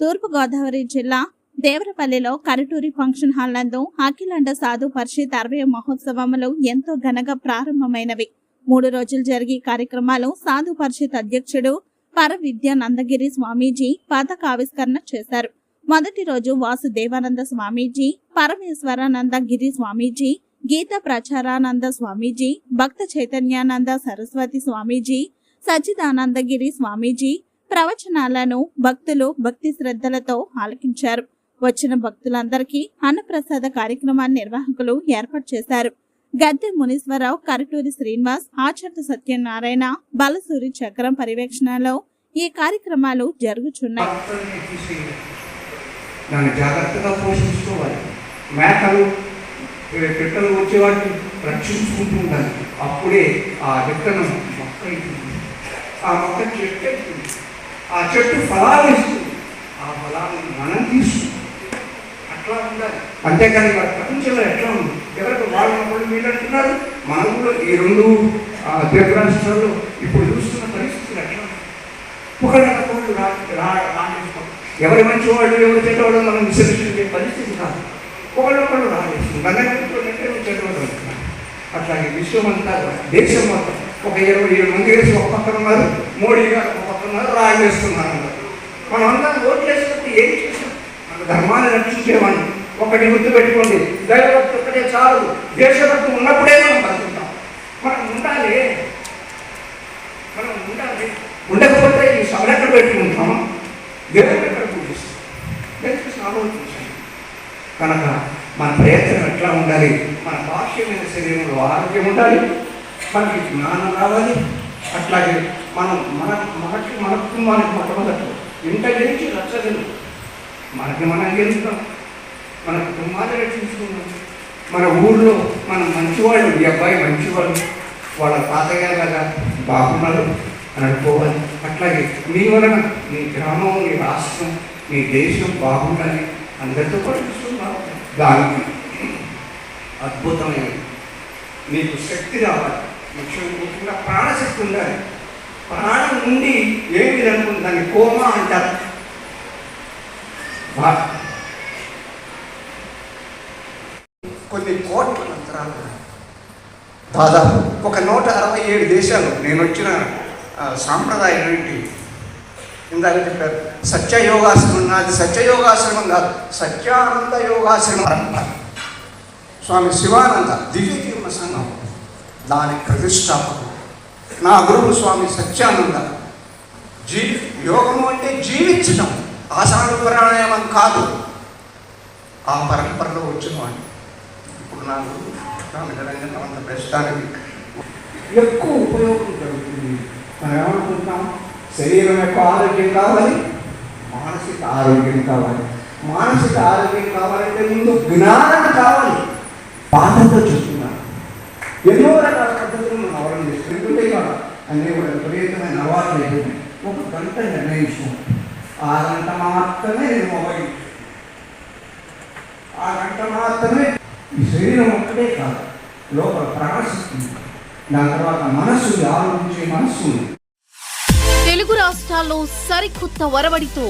తూర్పుగోదావరి జిల్లా దేవరపల్లిలో Karaturi function hall నందు అఖిలాండ సాధు పరిషత్ అరవై మహోత్సవములు ఎంతో ఘనంగా ప్రారంభమైనవి. మూడు రోజులు జరిగే కార్యక్రమాలు సాధు పరిషత్ అధ్యక్షుడు పర విద్యానందగిరి స్వామీజీ పతాక ఆవిష్కరణ చేశారు. మొదటి రోజు వాసుదేవానంద స్వామీజీ పరమేశ్వరానంద గిరి స్వామీజీ గీత ప్రచారానంద స్వామీజీ భక్త చైతన్యానంద సరస్వతి స్వామీజీ సచ్చిదానందగిరి స్వామీజీ ప్రవచనాలను భక్తులు భక్తి శ్రద్ధలతో ఆలకించారు. వచ్చిన భక్తులందరికీ అన్నప్రసాద కార్యక్రమాన్ని నిర్వాహకులు ఏర్పాటు చేశారు. గద్దె మునీశ్వరరావు కరటూరి శ్రీనివాస్ ఆచర్త సత్యనారాయణ బలసూరి చక్రం పర్యవేక్షణలో ఈ కార్యక్రమాలు జరుగుచున్నాయి. దాన్ని జాగ్రత్తగా పోషించుకోవాలి. మేకలు ఏ, పిట్టలు వచ్చేవాటిని రక్షించుకుంటూ ఉండాలి. అప్పుడే ఆ విత్తనం మొక్క అవుతుంది ఆ మొక్క చెట్టు అవుతుంది ఆ చెట్టు ఫలాలు ఇస్తుంది. ఆ ఫలాన్ని మనం తీసుకుంటాం. అట్లా ఉండాలి. అంతేకాని ప్రపంచంలో ఎట్లా ఉంది? ఎవరికి వాళ్ళు వాళ్ళు వీళ్ళు అంటున్నారు? మనం కూడా ఈ రెండు ఆ, ఇప్పుడు చూస్తున్న పరిస్థితులు ఎట్లా ఉన్నాయి? ఒకళ్ళకొకళ్ళు రా ఎవరి మంచి వాళ్ళు ఎవరు చెడ్డవాళ్ళు మనం విశ్లేషించే పరిస్థితి కాదు. ఒకళ్ళొకళ్ళు రాణిస్తాం గంగనట్టే చెడ్డవాళ్ళు అట్లాగే విశ్వం అంతా దేశం మొత్తం ఒక ఇరవై ఏడు మంది వేసి ఒక్కొక్కరు ఉన్నారు. మోడీ గారు ఉన్నారు రాయి వేస్తున్నారు మనం అందరం ఓట్లు వేసుకుంటే ఏం చేసాం మన ధర్మాన్ని రక్షించేవాడిని. ఒకటి గుర్తు పెట్టుకోండి దైవభక్తి ఒక్కటే చాలు. దేశభక్తి ఉన్నప్పుడే మనం బతుకుతాం. మనం ఉండాలి. మనం ఉండాలి. ఉండకపోతే ఈ సభలు ఎక్కడ పెట్టుకుంటాం దేవుడు ఎక్కడ పూజిస్తాం దయచేసి ఆలోచించండి. కనుక మన ప్రయత్నం ఎట్లా ఉండాలి? మన భాష్యమైన శరీరంలో ఆరోగ్యం ఉండాలి. మనకి జ్ఞానం రావాలి. అట్లాగే మనం మన మనకి మన కుటుంబానికి మొట్టమొదటి. ఇంట గెలిచి రచ్చగలు మనకి మనం గెలుస్తాం. మన కుటుంబాన్ని రక్షించుకుందాం. మన ఊళ్ళో మన మంచివాళ్ళు ఈ అబ్బాయి మంచివాళ్ళు వాళ్ళ తాతయ్య లాగా బాగున్నారు అని అనుకోవాలి. అట్లాగే మీ వలన మీ గ్రామం మీ రాష్ట్రం మీ దేశం బాగుండాలి. అందరితో కూడా చూస్తున్నాం దానికి అద్భుతమైనది మీకు శక్తి రావాలి. ముఖ్యంగా ప్రాణశక్తి ఉండాలి. ప్రాణం ఉండి ఏమి అనుకుంది దాన్ని కోమా అంటారు. కొన్ని కోట్ల మంత్రాలు దాదాపు ఒక నూట అరవై ఏడు దేశాలు నేను వచ్చిన సాంప్రదాయం ఏంటి? ఇందాక చెప్పారు సత్య నాది. సత్య కాదు సత్యానంద యోగాశ్రమం. పరంపర స్వామి శివానంద దివ్య సంఘం దాని ప్రతిష్టాపకం నా గురువు స్వామి సత్యానంద. జీ యోగము అంటే జీవించడం ఆసనాలు ప్రాణాయామం కాదు. ఆ పరంపరలో వచ్చిన వాడిని. ఇప్పుడు నా గురువు రామచరంగా ప్రస్తుతానికి ఎక్కువ ఉపయోగం జరుగుతుంది. మనం ఏమనుకుంటాం? శరీరం యొక్క ఆరోగ్యం కావాలి మానసిక ఆరోగ్యం కావాలి. మానసిక ఆరోగ్యం కావాలంటే ముందు జ్ఞానం కావాలి. బాధతో చూస్తున్నారు ఎన్నో రకాల పద్ధతులు మనం ఎందుకంటే అన్నీ కూడా విపరీతమైన అలవాట్లు అయిపోయినాయి. ఒక గంట నిర్ణయించుకోండి. ఆ గంట మాత్రమే నేను మొబైల్ ఆ గంట మాత్రమే ఈ శరీరం ఒక్కటే కాదు లోపల ప్రాణశక్తి దాని తర్వాత మనస్సు ఆలోచించే మనస్సు తెలుగు రాష్ట్రాల్లో సరికొత్త వరవడితో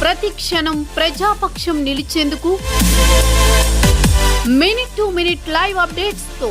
ప్రతి క్షణం ప్రజాపక్షం నిలిచేందుకు మినిట్ టు మినిట్ లైవ్ అప్డేట్స్తో